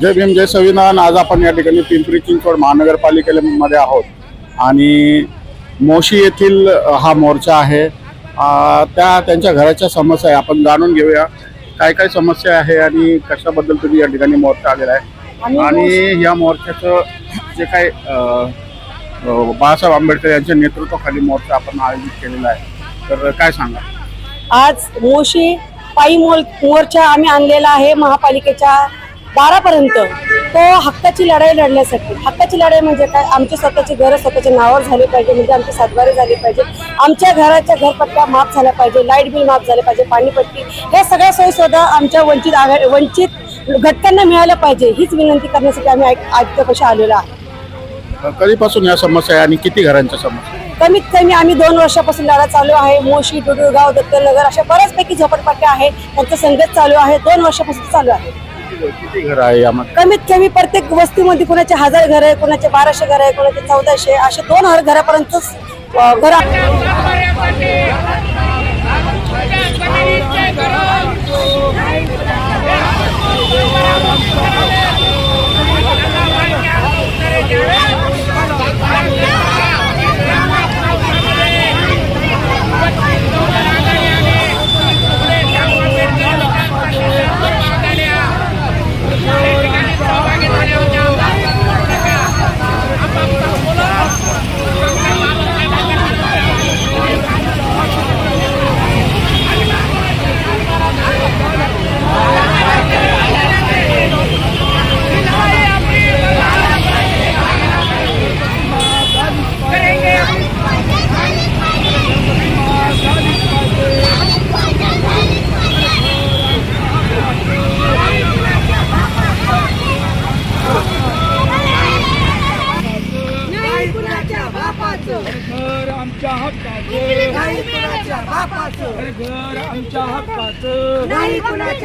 जय भीम जय संविधान आज आपण या ठिकाणी पिंपरी चिंचवड महानगरपालिकेमध्ये आहोत. आणि मोशी येथील हा मोर्चा आहे. त्या त्यांच्या घराच्या समस्या आहे. आपण जाणून घेऊया. काय काय समस्या आहे आणि कशाबद्दल तुम्ही या ठिकाणी मोर्चा आलेला आहे? आणि या मोर्चाचं जे काय बाळासाहेब आंबेडकर यांच्या नेतृत्वाखाली मोर्चा आपण आयोजित केलेला आहे. तर काय सांगा? आज मोशी पायी मोल मोर्चा आम्ही आणलेला आहे महापालिकेच्या दारापर्यंत तो हक्काची लढाई लढण्यासाठी. हक्काची लढाई म्हणजे काय? आमची स्वतःची घरं स्वतःच्या नावावर झाली पाहिजे म्हणजे आमची सातबारी झाली पाहिजे. आमच्या घराच्या घरपट्ट्या माफ झाल्या पाहिजे लाइट बिल माफ झालं पाहिजे पाणीपट्टी. हे सगळ्या सोयी सुद्धा आमच्या वंचित आघाडी वंचित घटकांना मिळाल्या पाहिजे. हीच विनंती करण्यासाठी आम्ही आयुक्तापाशी आलेलो आहे. कधीपासून या समस्या आहे आणि किती घरांच्या समस्या? कमीत कमी आम्ही दोन वर्षापासून लढा चालू आहे. मोशी डुडुळगाव दत्तनगर अशा बऱ्याचपैकी झोपडपट्ट्या आहेत. त्यांचा संघर्ष चालू आहे. दोन वर्षापासून चालू आहे. किती आहे यामध्ये? कमीत कमी प्रत्येक वस्तीमध्ये कुणाचे हजार घर आहे कुणाचे बाराशे घर आहे कुणाचे चौदाशे असे दोन हजार घरापर्यंत घर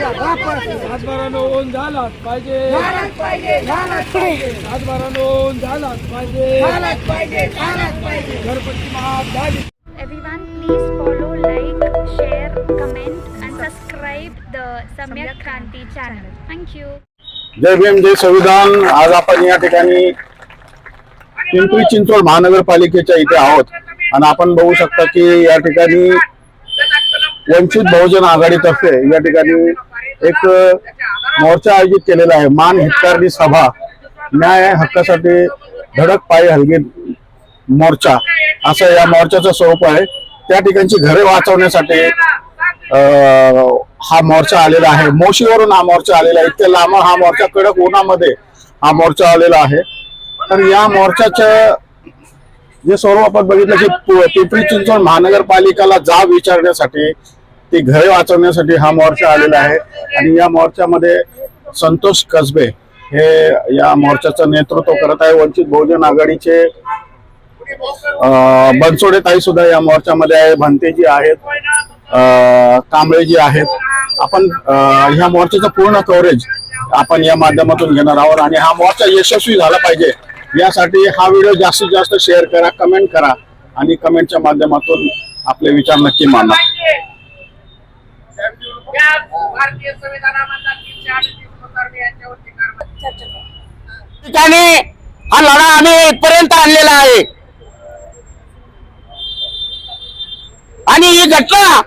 सातबारा नोंद झालाच पाहिजे. झालाच पाहिजे. झालाच पाहिजे. सातबारा नोंद झालाच पाहिजे. झालाच पाहिजे झालाच पाहिजे घरपट्टी माफ झाली Everyone, please follow, like, share, comment, and subscribe the Samyak Kranti channel. Thank you. जय भीम जय संविधान. आज आपण या ठिकाणी पिंपरी चिंचवड महानगरपालिकेच्या इथे आहोत. आणि आपण बघू शकता की या ठिकाणी वंचित बहुजन आघाडीतर्फे या ठिकाणी एक मोर्चा आयोजित केलेला आहे. मान हितकारणी सभा. न्याय हक्कासाठी धडक पायी हलगी मोर्चा. असं या मोर्चाचं स्वरूप आहे. त्या ठिकाणची घरे वाचवण्यासाठी अ, हा मोर्चा आलेला आहे. मोशीवरून हा मोर्चा आलेला आहे. इतक्या लांब हा मोर्चा कडक उन्हामध्ये हा मोर्चा आलेला आहे. तर या मोर्चाचं जे स्वरूप आपण बघितलं की पिंपरी चिंचवड महानगरपालिकाला जाब विचारण्यासाठी ती घरे वाचवण्यासाठी हा मोर्चा आलेला आहे. आणि या मोर्चामध्ये संतोष कसबे हे या मोर्चाचं नेतृत्व करत आहे. वंचित बहुजन आघाडीचे बनसोडे ताई सुद्धा या मोर्चामध्ये आहे. भंतेजी आहेत कांबळेजी आहेत. आपण ह्या मोर्चाचं पूर्ण कव्हरेज आपण या माध्यमातून घेणार आहोत आणि हा मोर्चा यशस्वी झाला पाहिजे. यासाठी हा व्हिडिओ जास्तीत जास्त शेअर करा कमेंट करा आणि कमेंटच्या माध्यमातून आपले विचार नक्की मांडा. भारतीय संविधानामधला तीनशे अडतीस यांच्यावरती कारवाई ठिकाणी हा लढा आम्ही इथपर्यंत आणलेला आहे. आणि ही घटना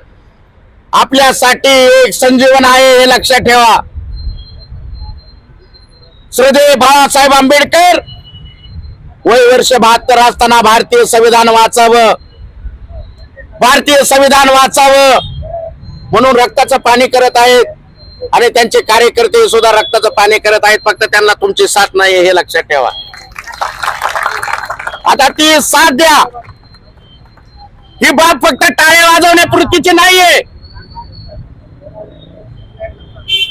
आपल्यासाठी एक संजीवन आहे हे लक्षात ठेवा. श्रद्धेय बाळासाहेब आंबेडकर वय वर्ष बहात्तर असताना भारतीय संविधान वाचावं. भारतीय संविधान वाचावं. म्हणून रक्ताचं पाणी करत आहेत. आणि त्यांचे कार्यकर्ते सुद्धा रक्ताचं पाणी करत आहेत. फक्त त्यांना तुमची साथ नाही हे लक्षात ठेवा. आता ती साथ द्या. ही बाब फक्त टाळे वाजवण्यापुरतीची नाहीये.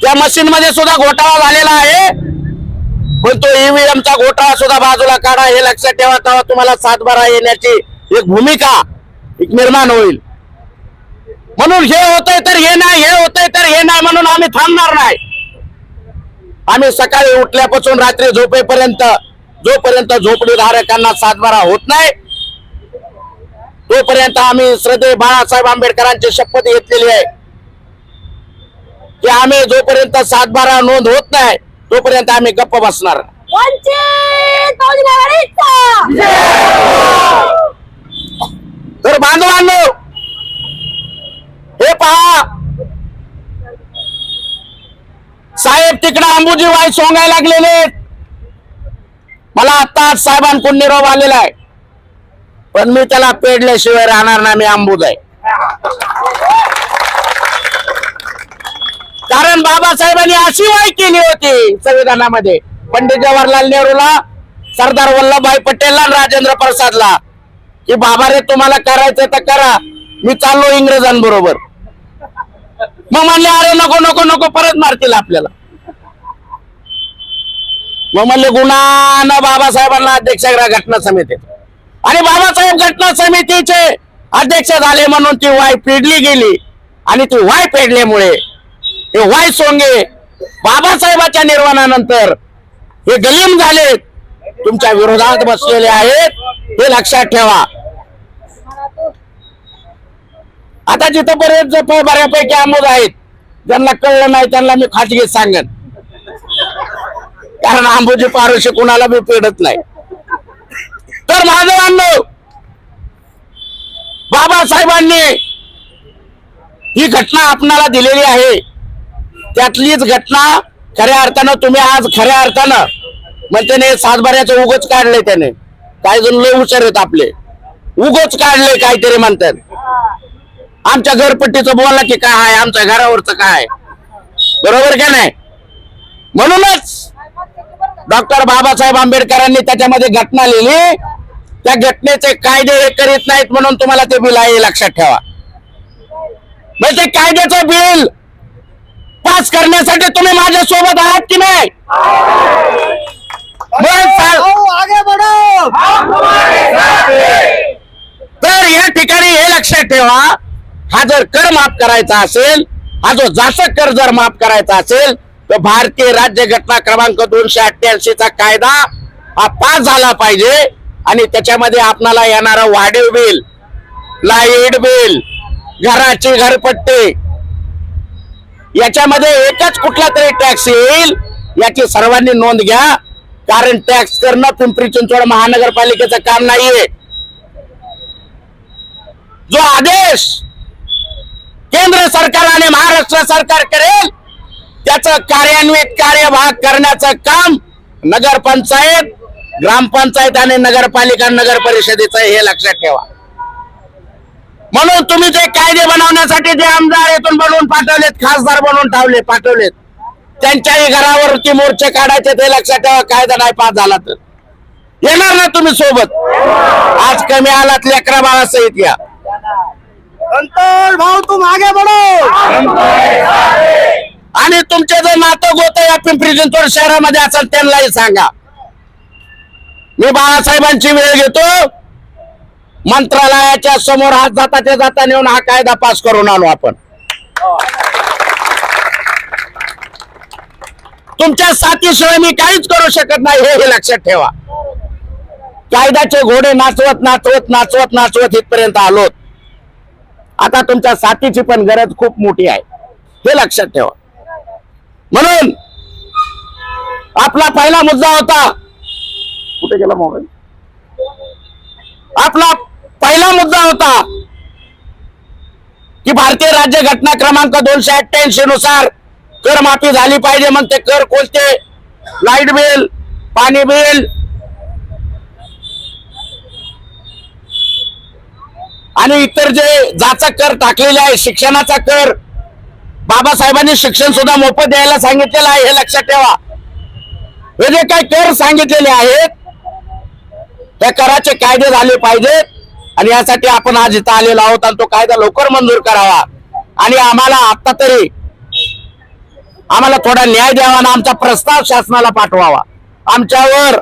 त्या मशीन मध्ये सुद्धा घोटाळा झालेला आहे. पण तो ईव्हीएमचा घोटाळा सुद्धा बाजूला काढा. हे लक्षात ठेवा तेव्हा तुम्हाला सातबारा येण्याची एक भूमिका एक निर्माण होईल. म्हणून हे होतंय तर हे नाही हे होतंय तर हे नाही म्हणून आम्ही थांबणार नाही. आम्ही सकाळी उठल्यापासून रात्री झोपेपर्यंत जोपर्यंत झोपडी धारकांना सातबारा होत नाही तोपर्यंत आम्ही श्रद्धे बाळासाहेब आंबेडकरांची शपथ घेतलेली आहे. की आम्ही जोपर्यंत सातबारा नोंद होत नाही तोपर्यंत आम्ही गप्प बसणार वंचित बहुजन आघाडीचा तर बांधवांनो हे पहा साहेब वाई सोंगायला लागलेले मला आता साहेबांकडून निरोप आलेला आहे. पण मी त्याला पेडल्याशिवाय राहणार नाही मी अंबुज आहे. कारण बाबासाहेबांनी अशी वाई केली होती संविधानामध्ये. पंडित जवाहरलाल नेहरूला सरदार वल्लभभाई पटेलला आणि राजेंद्र प्रसादला. की बाबा रे तुम्हाला करायचं तर करा. मी चाललो इंग्रजांबरोबर. मग म्हणले अरे नको नको नको परत मारतील आपल्याला. मग म्हणले गुणानं बाबासाहेबांना अध्यक्ष घटना समितीत. आणि बाबासाहेब घटना समितीचे अध्यक्ष झाले म्हणून ती वाय पेडली गेली. आणि ती वाय पेडल्यामुळे हे वाय सोंगे बाबासाहेबाच्या निर्वाणानंतर हे गलीम झाले. तुमच्या विरोधात बसलेले आहेत हे लक्षात ठेवा. आता जिथपर्यंत जप बऱ्यापैकी आमोद आहेत ज्यांना कळलं नाही त्यांना मी खाजगीत सांगेन. कारण आंबोजी पारोशी कुणाला बी पेडत नाही. तर महादेवांनो बाबासाहेबांनी ही घटना आपणाला दिलेली आहे. त्यातलीच घटना खऱ्या अर्थानं तुम्ही आज खऱ्या अर्थानं मग त्याने सातबाऱ्याचं उगच काढलंय त्याने. काही जण लय हुशार आहेत आपले. उगच काढले काहीतरी म्हणतात. आमच्या घरपट्टीचं बोलला की काय आहे? आमच्या घरावरचं काय बरोबर का नाही? म्हणूनच डॉक्टर बाबासाहेब आंबेडकरांनी त्याच्यामध्ये घटना लिहिली. त्या घटनेचे कायदे हे करीत नाहीत म्हणून तुम्हाला ते बिल आहे लक्षात ठेवा. म्हणजे कायद्याचं बिल पास करण्यासाठी तुम्ही माझ्या सोबत आहात की नाही? तर या ठिकाणी हे लक्षात ठेवा. हा जर कर माफ करायचा असेल हा जो जाचक कर जर माफ करायचा असेल तर भारतीय राज्य घटना क्रमांक दोनशे अठ्ठ्याऐंशी चा कायदा हा पास झाला पाहिजे आणि त्याच्यामध्ये आपणाला येणारा वाढीव बिल लाइट बिल घराची घरपट्टी याच्यामध्ये एकच कुठला तरी टॅक्स येईल याची सर्वांनी नोंद घ्या. कारण टॅक्स करणं पिंपरी चिंचवड महानगरपालिकेचं काम नाहीये. जो आदेश केंद्र सरकार आणि महाराष्ट्र सरकार करेल त्याचं कार्यान्वित कार्यभाग करण्याचं काम नगरपंचायत ग्रामपंचायत आणि नगरपालिका नगर परिषदेचं आहे, हे लक्षात ठेवा. म्हणून तुम्ही जे कायदे बनवण्यासाठी जे आमदार येथून बनवून पाठवलेत खासदार बनवून ठेवले पाठवलेत त्यांच्याही घरावरती मोर्चे काढायचे ते लक्षात ठेवा कायदा नाही पास झाला तर. येणार ना तुम्ही सोबत? आज कमी आलात लेकरा बाळासहित या भाऊ तुम आगे बढ़ो. आणि तुमचे जो नातं गोत या पिंपरी चिंचवड शहरामध्ये असेल त्यांनाही सांगा. मी बाळासाहेबांची वेळ घेतो. मंत्रालयाच्या समोर हात जाताच्या जाता नेऊन हा कायदा पास करून आणू आपण. तुमच्या साथीशिवाय मी काहीच करू शकत नाही हे लक्षात ठेवा. कायद्याचे घोडे नाचवत नाचवत नाचवत नाचवत इथपर्यंत आलोत. आता तुमच्या साथीची पण गरज खूप मोठी आहे. हे लक्षात ठेवा. म्हणून आपला पहिला मुद्दा होता कुठे गेला मोबाईल? आपला पहिला मुद्दा होता की भारतीय राज्य घटना क्रमांक दोनशे अठ्ठ्याऐंशी नुसार कर माफी झाली पाहिजे मग ते कर कोणते? लाइट बिल पाणी बिल. आणि इतर जे जाचा कर टाकलेले आहे शिक्षणाचा कर बाबासाहेबांनी शिक्षण सुद्धा मोफत द्यायला सांगितलेलं आहे हे लक्षात ठेवा. हे जे काही कर सांगितलेले आहेत त्या कराचे कायदे झाले पाहिजेत आणि यासाठी आपण आज इथं आलेलो आहोत आणि तो कायदा लवकर मंजूर करावा. आणि आम्हाला आता तरी आम्हाला थोडा न्याय द्यावा आणि आमचा प्रस्ताव शासनाला पाठवावा. आमच्यावर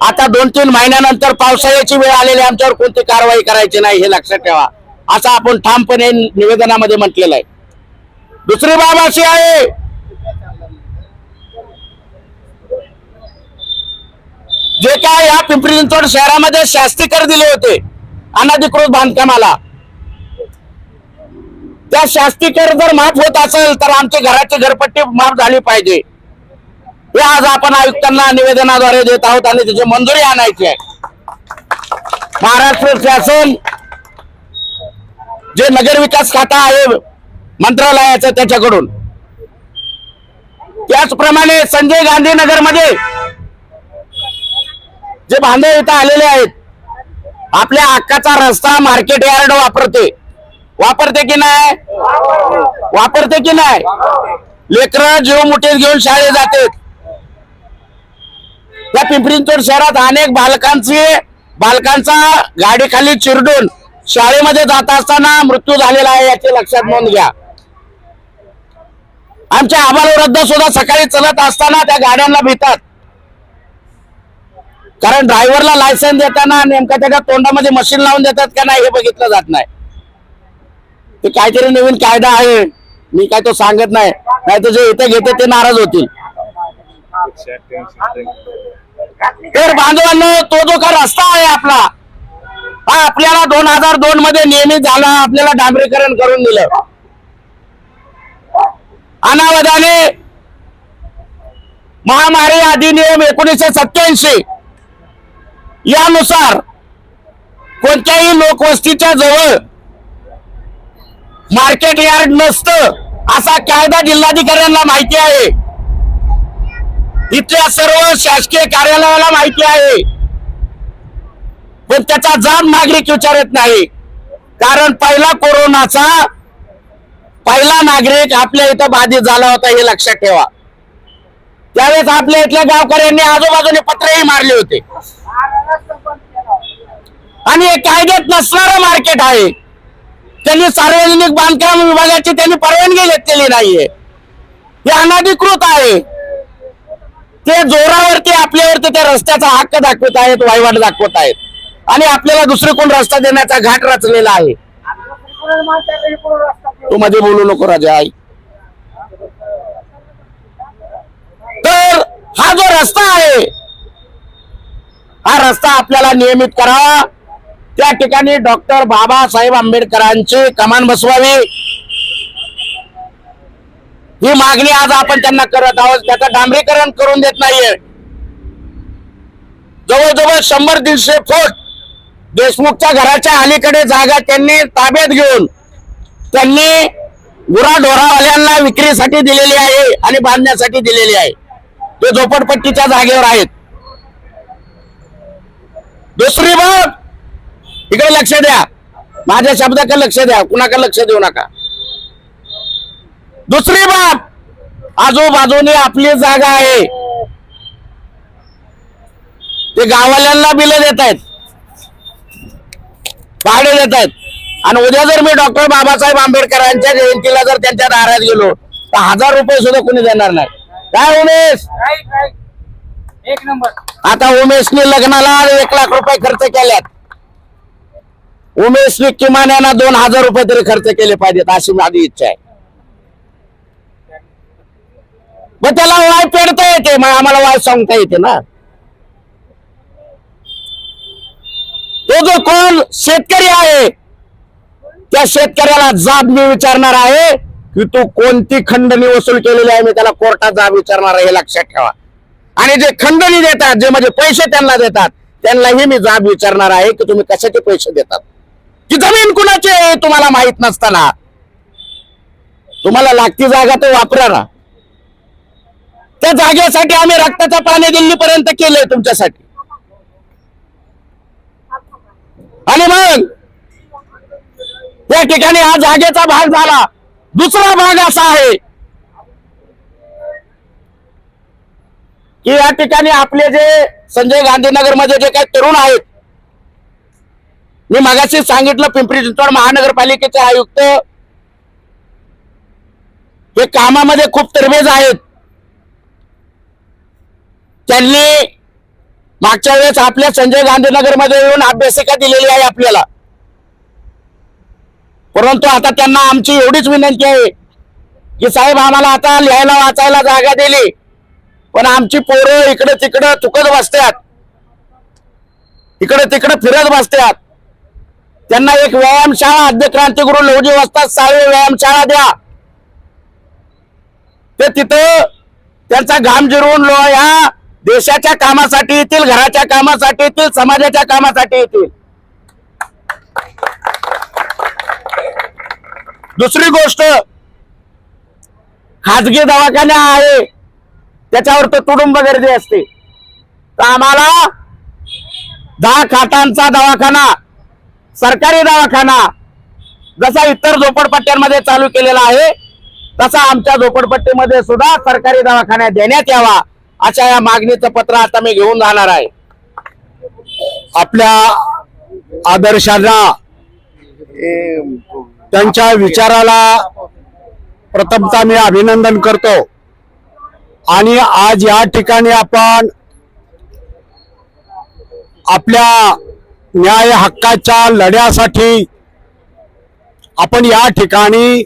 आता दोन तीन महिन्यानंतर पावसाळ्याची वेळ आलेली आमच्यावर कोणती कारवाई करायची नाही हे लक्षात ठेवा. असं आपण ठामपणे निवेदनामध्ये म्हटलेलं आहे. दुसरी बाब अशी आहे जे काय या पिंपरी चिंचवड शहरामध्ये शास्तीकर दिले होते अनाधिकृत बांधकामाला. त्या शास्तीकर जर माफ होत असेल तर आमची घराची घरपट्टी माफ झाली पाहिजे. हे आज आपण आयुक्तांना निवेदनाद्वारे देत आहोत आणि त्याची मंजुरी आणायची आहे. महाराष्ट्र शासन जे नगरविकास खाता आहे मंत्रालयाचं त्याच्याकडून. त्याचप्रमाणे संजय गांधीनगरमध्ये जे बांधव इथं आलेले आहेत आपल्या हक्काचा रस्ता मार्केट यार्ड वापरते. वापरते की नाही? वापरते की नाही? लेकर जीव मुठीत घेऊन शाळेत जाते या पिंपरींचोड शहरात अनेक बालकांचे बालकांचा गाडीखाली चिरडून शाळेमध्ये जात असताना मृत्यू झालेला आहे याची लक्षात नोंद घ्या. आमच्या आम्हाला वृद्ध सुद्धा सकाळी चलत असताना त्या गाड्यांना भीतात कारण ड्रायव्हरला लायसन्स देताना नेमका त्याच्या तोंडामध्ये मशीन लावून देतात का नाही हे बघितलं जात नाही. ते काहीतरी नवीन कायदा आहे. मी काय तो सांगत नाही. नाही तर जे इथे घेते ते नाराज होतील. तर बांधवांनो तो जो का रस्ता आहे आपला हा आपल्याला दोन हजार दोन मध्ये नियमित झाला आपल्याला डांबरीकरण करून दिलं. अनावधाने महामारी अधिनियम एकोणीसशे सत्याऐंशी यानुसार कोणत्याही लोकवस्तीच्या जवळ मार्केट यार्ड नसतं असा कायदा जिल्हाधिकाऱ्यांना माहिती आहे. इथल्या सर्व शासकीय कार्यालयाला माहिती आहे. पण त्याचा जाब नागरिक विचारत नाही. कारण पहिला कोरोनाचा पहिला नागरिक आपल्या इथं बाधित झाला होता हे लक्षात ठेवा. त्यावेळेस आपल्या इथल्या गावकऱ्यांनी आजूबाजूने पत्रही मारले होते. आणि हे कायद्यात नसणारं मार्केट आहे. त्यांनी सार्वजनिक बांधकाम विभागाची त्यांनी परवानगी घेतलेली नाहीये. हे अनाधिकृत आहे. ते जोरावरती आपल्यावरती त्या रस्त्याचा हक्क दाखवत आहेत वहिवाट दाखवत आहेत. आणि आपल्याला दुसरे कोण रस्ता देण्याचा घाट रचलेला आहे. तू मध्ये बोलू नको राजा आई. तर हा जो रस्ता आहे हा रस्ता आपल्याला नियमित करावा त्या ठिकाणी डॉक्टर बाबासाहेब आंबेडकरांची कमान बसवावी. ही मागणी आज आपण त्यांना करत आहोत. त्याचं डांबरीकरण करून देत नाहीये. जवळजवळ शंभर दीडशे फूट देशमुखच्या घराच्या अलीकडे जागा त्यांनी ताब्यात घेऊन त्यांनी गुराढोरावाल्यांना विक्रीसाठी दिलेली आहे आणि बांधण्यासाठी दिलेली आहे. ते झोपडपट्टीच्या जागेवर आहेत. दुसरी बाब इकडे लक्ष द्या. माझ्या शब्दाकडे लक्ष द्या. कुणाकडे लक्ष देऊ नका. दुसरी बाब आजूबाजूने आपली जागा आहे. ते गावाल्यांना बिलं देत आहेत भाडे देत आहेत आणि उद्या जर मी डॉक्टर बाबासाहेब आंबेडकरांच्या जयंतीला जर त्यांच्या दारात गेलो तर हजार रुपये सुद्धा कोणी देणार नाही. काय उमेश? एक नंबर. आता उमेशने लग्नाला एक लाख रुपये खर्च केल्यात. उमेशने किमान यांना दोन हजार रुपये तरी खर्च केले पाहिजेत अशी माझी इच्छा आहे. मग त्याला वाय पेडता येते मग आम्हाला वाय सांगता येते ना. तो जो कोण शेतकरी आहे? त्या शेतकऱ्याला जाब मी विचारणार आहे की तू कोणती खंडणी वसूल केलेली आहे मी त्याला कोर्टात जाब विचारणार आहे हे लक्षात ठेवा. आणि जे खंडणी देतात जे म्हणजे पैसे त्यांना देतात त्यांनाही मी जाब विचारणार आहे की तुम्ही कशाचे पैसे देतात. की जमीन कुणाची आहे तुम्हाला माहीत नसताना. तुम्हाला लागती जागा तर वापरा ना. त्या जागेसाठी आम्ही रक्ताच्या पाणी दिल्लीपर्यंत केलंय तुमच्यासाठी. आणि मग त्या ठिकाणी हा जागेचा भाग झाला. दुसरा भाग असा आहे की या ठिकाणी आपले जे संजय गांधीनगरमध्ये जे काही तरुण आहेत मी मगाशी सांगितलं पिंपरी चिंचवड महानगरपालिकेचे आयुक्त हे कामामध्ये खूप तरबेज आहेत. त्यांनी मागच्या वेळेस आपल्या संजय गांधीनगरमध्ये येऊन अभ्यासिका दिलेली आहे आपल्याला. परंतु आता त्यांना आमची एवढीच विनंती आहे की साहेब आम्हाला आता लिहायला वाचायला जागा दिली. पण आमची पोरं इकडे तिकडं चुकत बसतात. इकडे तिकडे फिरत बसतात. त्यांना एक व्यायामशाळा आद्य क्रांतीगुरु लवजी वस्तात साळवे व्यायामशाळा द्या. ते तिथं त्यांचा घाम जिरवून लो या देशाच्या कामासाठी येतील घराच्या कामासाठी येतील समाजाच्या कामासाठी येतील. दुसरी गोष्ट खाजगी दवाखाना आहे. त्याच्यावर तर तुडुंब गर्दी असते. तर आम्हाला दहा खाटांचा दवाखाना सरकारी दवाखाना जसा इतर झोपडपट्ट्यांमध्ये चालू केलेला आहे तसा आमच्या झोपडपट्टीमध्ये सुद्धा सरकारी दवाखाना देण्यात यावा. अशा या मागणीचं पत्र आता मी घेऊन जाणार आहे. आपल्या आदर्शांना त्यांच्या विचाराला प्रथमतः मी अभिनंदन करतो. आणि आज या ठिकाणी आपण आपल्या न्याय हक्काच्या लढ्यासाठी आपण या ठिकाणी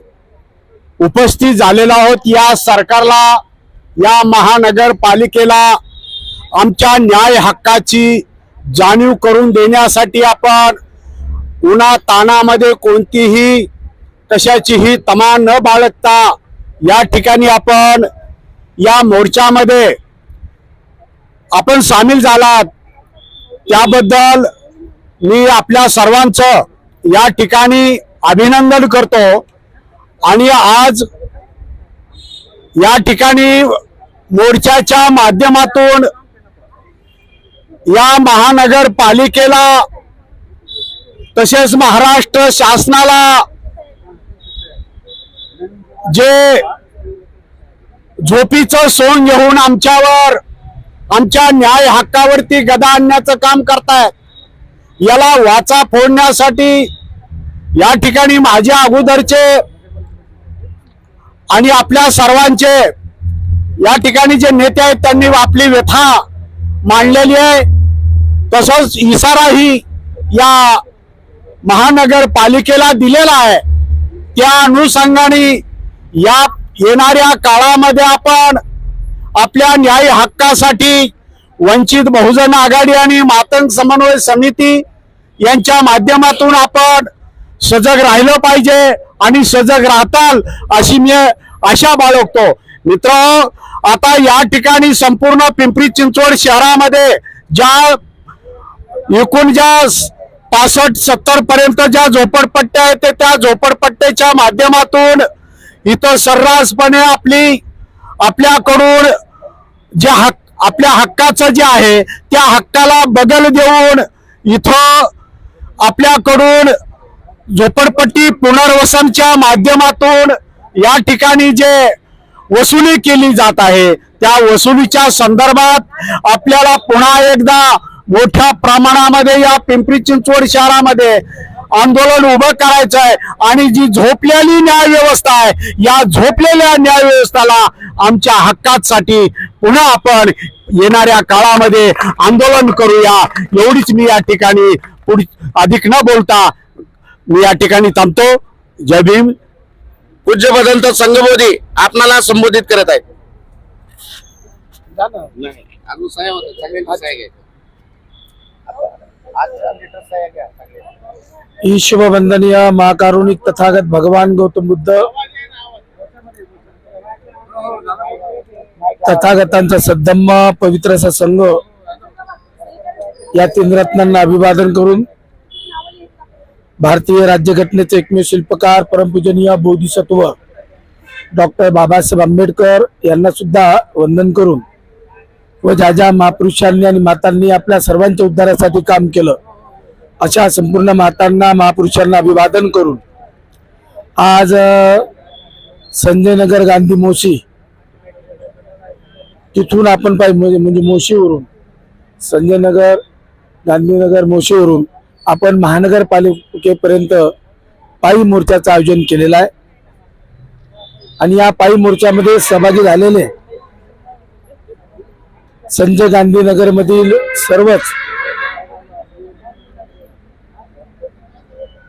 उपस्थित झालेलो आहोत. या सरकारला या महानगरपालिकेला आमच्या न्याय हक्काची जाणीव करून देण्यासाठी आपण उन्हा तानामध्ये कोणतीही कशाचीही तमा न बाळगता या ठिकाणी आपण या मोर्चामध्ये आपण सामील झालात. त्याबद्दल मी आपल्या सर्वांचं या ठिकाणी अभिनंदन करतो. आणि आज या ठिकाणी मोर्चाच्या माध्यमातून या महानगरपालिकेला तसेच महाराष्ट्र शासनाला जे झोपीचं सोन घेऊन आमच्यावर आमच्या न्याय हक्कावरती गदा आणण्याचं काम करतायत याला वाचा फोडण्यासाठी या ठिकाणी माझ्या अगोदरचे आणि आपल्या सर्वांचे या ठिकाणी जे नेते आहेत त्यांनी आपली व्यथा मांडलेली आहे. तसंच इशाराही या महानगरपालिकेला दिलेला आहे. त्या अनुषंगाने या येणाऱ्या काळामध्ये आपण आपल्या न्याय हक्कासाठी वंचित बहुजन आघाडी आणि मातंग समन्वय समिती यांच्या माध्यमातून आपण सजग राहिलं पाहिजे आणि सजग राहताल अशी मी आशा बाळगतो. मित्र आता या ठिकाणी संपूर्ण पिंपरी चिंचवड शहरामध्ये ज्या एकूण ज्या पासष्ट सत्तर पर्यंत ज्या झोपडपट्ट्या आहेत त्या झोपडपट्ट्याच्या माध्यमातून इथं सर्रासपणे आपली आपल्याकडून जे हक आपल्या हक्काचं जे आहे त्या हक्काला बदल देऊन इथं आपल्याकडून झोपडपट्टी पुनर्वसनच्या माध्यमातून या ठिकाणी जे वसुली केली जात आहे. त्या वसुलीच्या संदर्भात आपल्याला पुन्हा एकदा मोठ्या प्रमाणामध्ये या पिंपरी चिंचवड शहरामध्ये आंदोलन उभं करायचं आहे. आणि जी झोपलेली न्याय व्यवस्था आहे या झोपलेल्या न्यायव्यवस्थेला आमच्या हक्कासाठी पुन्हा आपण येणाऱ्या काळामध्ये आंदोलन करूया. एवढीच मी या ठिकाणी पुढ अधिक न बोलता मी या ठिकाणी थांबतो. जय भीम. पूज्य भदंत संघबोधी आपणाला संबोधित करत आहेत. अजून सह्या होत्या, सगळ्यांची सह्या घ्यायच्या. ईश्व वंदनीय महाकारुणिक तथागत भगवान गौतम बुद्ध तथागतांचा सद्धम्म पवित्र असा संघ या तीन रत्नांना अभिवादन करून भारतीय राज्यघटनेचे एकमेव शिल्पकार परमपूजनीय बोधिसत्व डॉक्टर बाबासाहेब आंबेडकर यांना सुद्धा वंदन करून व ज्या ज्या महापुरुषांनी आणि मातांनी आपल्या सर्वांच्या उद्धारासाठी काम केलं अशा संपूर्ण मातांना महापुरुषांना अभिवादन करून आज संजयनगर गांधी मोशी तिथून आपण पाहिजे म्हणजे म्हणजे मोशीवरून संजयनगर गांधीनगर मोशीवरून आपण महानगरपालिकेपर्यंत पायी मोर्चाचं आयोजन केलेलं आहे. आणि या पायी मोर्चामध्ये सहभागी झालेले संजय गांधीनगरमधील सर्वच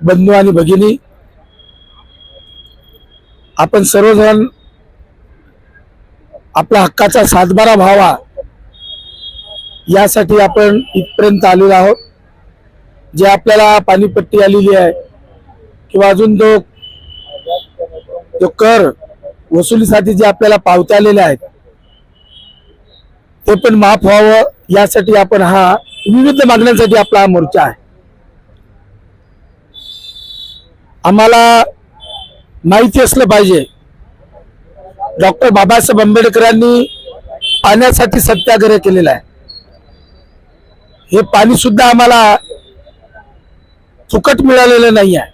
बंधू आणि भगिनी आपण सर्वजण आपला हक्काचा सातबारा व्हावा यासाठी आपण इथपर्यंत आलेलो आहोत. जे आपल्याला पाणीपट्टी आलेली आहे किंवा अजून तो जो कर वसुलीसाठी जे आपल्याला पावत्या आलेल्या आहेत ते पण माफ व्हावं. यासाठी आपण हा विविध मागण्यांसाठी आपला हा मोर्चा आहे. आम्हाला माहिती असलं पाहिजे. डॉक्टर बाबासाहेब आंबेडकरांनी पाण्यासाठी सत्याग्रह केलेला आहे. हे पाणी सुद्धा आम्हाला फुकट मिळालेलं नाही आहे.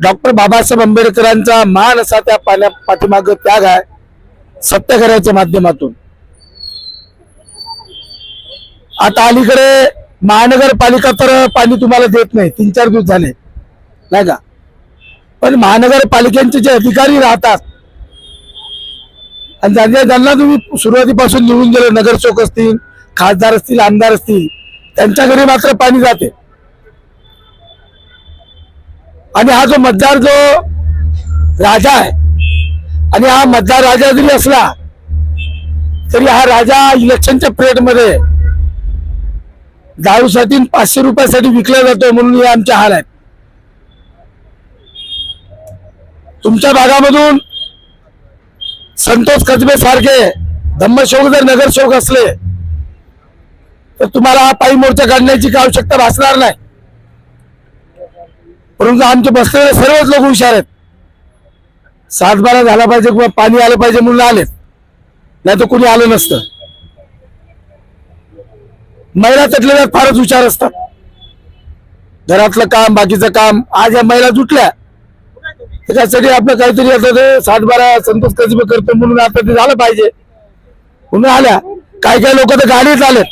डॉक्टर बाबासाहेब आंबेडकरांचा मान असा त्या पाण्या पाठीमाग त्याग आहे सत्याग्रहाच्या माध्यमातून. आता अलीकडे महानगरपालिका तर पाणी तुम्हाला देत नाही तीन चार दिवस झाले. नाही का? पण महानगरपालिकेचे जे अधिकारी राहतात आणि ज्यांना ज्यांना तुम्ही सुरुवातीपासून निवडून गेले नगरसेवक असतील खासदार असतील आमदार असतील त्यांच्या घरी मात्र पाणी जाते. आणि हा जो मतदार जो राजा आहे आणि हा मतदार राजा जरी असला तरी हा राजा इलेक्शनच्या पिरियडमध्ये दारूसाठी पाचशे रुपयासाठी विकला जातो म्हणून हे आमचे हाल आहेत. तुमच्या भागामधून संतोष कसबे सारखे धम्मशोक जर नगरसेवक असले तर तुम्हाला हा पायी मोर्चा काढण्याची आवश्यकता भासणार नाही. परंतु आमचे बसलेले सर्वच लोक हुशार आहेत. सातबारा झाला पाहिजे किंवा पाणी आलं पाहिजे म्हणून आलेत. नाही तर कोणी आलं नसतं. महिला तटलेल्या फारच हुशार असतात. घरातलं काम बाकीचं काम आज या महिला जुटल्या. त्याच्यासाठी आपलं काहीतरी आता ते सातबारा संतोष कसबे करतो म्हणून आता ते झालं पाहिजे. म्हणून आल्या. काही काही लोक तर गाडीच आलेत.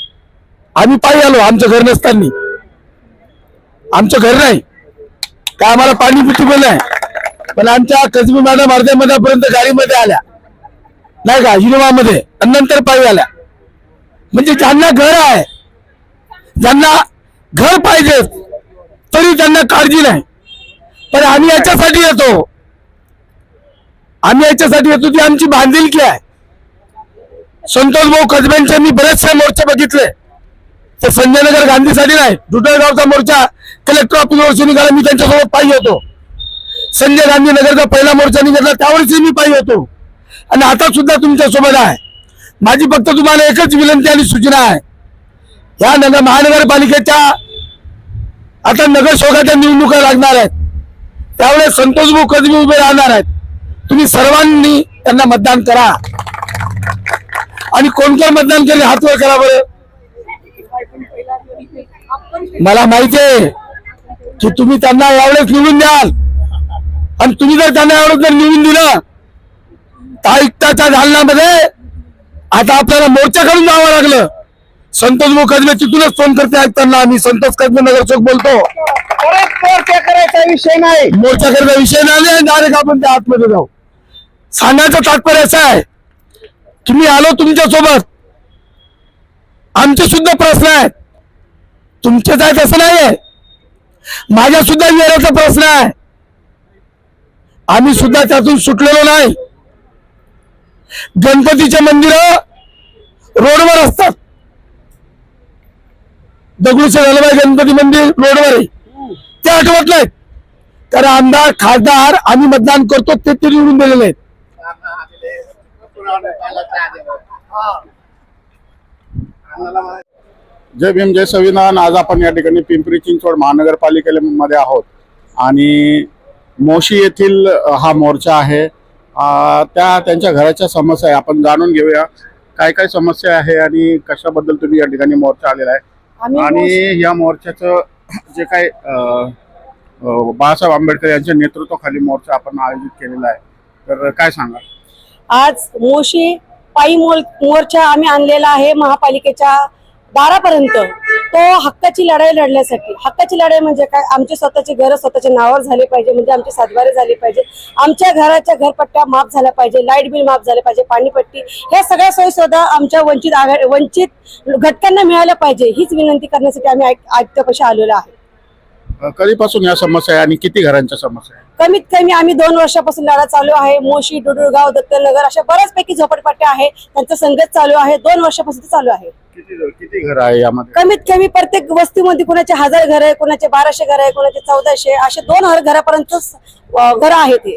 आम्ही पायी आलो. आमचं घर नसताना. आमचं घर नाही. काय आम्हाला पाणी पिटी नाही? पण आमच्या कसबी मॅडम अर्ध्या मध्यापर्यंत गाडीमध्ये आल्या. नाही का? इनोवामध्ये आणि नंतर पायी आल्या. म्हणजे ज्यांना घर आहे ज्यांना घर पाहिजे तरी त्यांना काळजी नाही. पण आम्ही याच्यासाठी येतो. आम्ही याच्यासाठी येतो ती आमची बांधिलकी आहे. संतोष भाऊ कसब्यांचे मी बरेचसे मोर्चे बघितले. ते संजयनगर गांधीसाठी नाही दुधळगावचा मोर्चा कलेक्टर ऑफिसवर निघाला मी त्यांच्यासोबत पायी होतो. संजय गांधी नगरचा पहिला मोर्चा निघाला त्यावेळेस मी पायी होतो. आणि आता सुद्धा तुमच्यासोबत आहे. माझी फक्त तुम्हाला एकच विनंती आणि सूचना आहे. या नगर महानगरपालिकेच्या आता नगरसेवकाच्या निवडणुका लागणार आहेत. त्यावेळेस संतोष कदमी उभे राहणार आहेत? तुम्ही सर्वांनी त्यांना मतदान करा. आणि कोण कोण मतदान केले हात वर करा बरं. मला माहिती आहे की तुम्ही त्यांना यावेळेस निवडून द्याल. आणि तुम्ही जर त्यांना यावेळेस जर निवडून दिलं तर आयुक्ताच्या दालनामध्ये आता आपल्याला मोर्चा करून जावं लागलं. संतोष मुखर्जी तिथूनच फोन करते आयुक्तांना. आम्ही संतोष कदमे नगरसेवक बोलतो. परत मोर्चा करायचा विषय नाही. मोर्चा करण्याचा विषय नाही आणि डायरेक्ट आपण त्या आतमध्ये जाऊ. सांगायचं तात्पर्य असं आहे मी आलो तुमच्यासोबत आमचे सुद्धा प्रश्न आहेत. तुमचेच आहेत असं नाहीये? माझ्या सुद्धा विहाराचा प्रश्न आहे. आम्ही सुद्धा त्यातून सुटलेलो नाही. गणपतीचे मंदिर रोडवर असतात. दगडूशेठ हलवाई गणपती मंदिर रोडवर आहे. ते आठवत नाहीत. कारण आमदार खासदार आम्ही मतदान करतो ते ते निवडून दिलेले आहेत. जय भीम जय संविधान आज आपण या ठिकाणी पिंपरी चिंचवड महानगरपालिकेमध्ये आहोत. आणि मोशी येथील हा मोर्चा आहे. त्या त्यांच्या घराच्या समस्या आहे. आपण जाणून घेऊया काय काय समस्या आहे आणि कशाबद्दल तुम्ही या ठिकाणी मोर्चा आलेला आहे. आणि या मोर्चाचं जे काय बाळासाहेब आंबेडकर यांच्या नेतृत्वाखाली मोर्चा आपण आयोजित केलेला आहे. तर काय सांगा आज मोशी पायी मोल मोर्चा आम्ही आणलेला आहे महापालिकेच्या दारापर्यंत. तो हक्काची लढाई लढण्यासाठी. हक्काची लढाई म्हणजे काय? आमचे स्वतःचे घर स्वतःच्या नावावर झाले पाहिजे. म्हणजे आमचे सातबारे झाले पाहिजे. आमच्या घराच्या घरपट्ट्या माफ झाल्या पाहिजे. लाइट बिल माफ झाले पाहिजे. पाणीपट्टी. ह्या सगळ्या सोयी सुद्धा आमच्या वंचित आघाडी वंचित घटकांना मिळाल्या पाहिजे. हीच विनंती करण्यासाठी आम्ही आयुक्त- आयुक्तापाशी आलेलो आहे. कधीपासून या समस्या आहे आणि किती घरांच्या समस्या आहे कमीत कमी आम्ही दोन वर्षापासून लढा चालू आहे. मोशी डुडुळगाव दत्तनगर अशा बऱ्याचपैकी झोपडपट्ट्या आहे त्यांचा संघर्ष चालू आहे. दोन वर्षापासून ते चालू आहे. किती किती घर आहे यामध्ये? कमीत कमी प्रत्येक वस्तीमध्ये कुणाचे हजार घर आहे कुणाचे बाराशे घर आहे कुणाचे चौदाशे असे दोन हजार घरापर्यंत घर आहे ते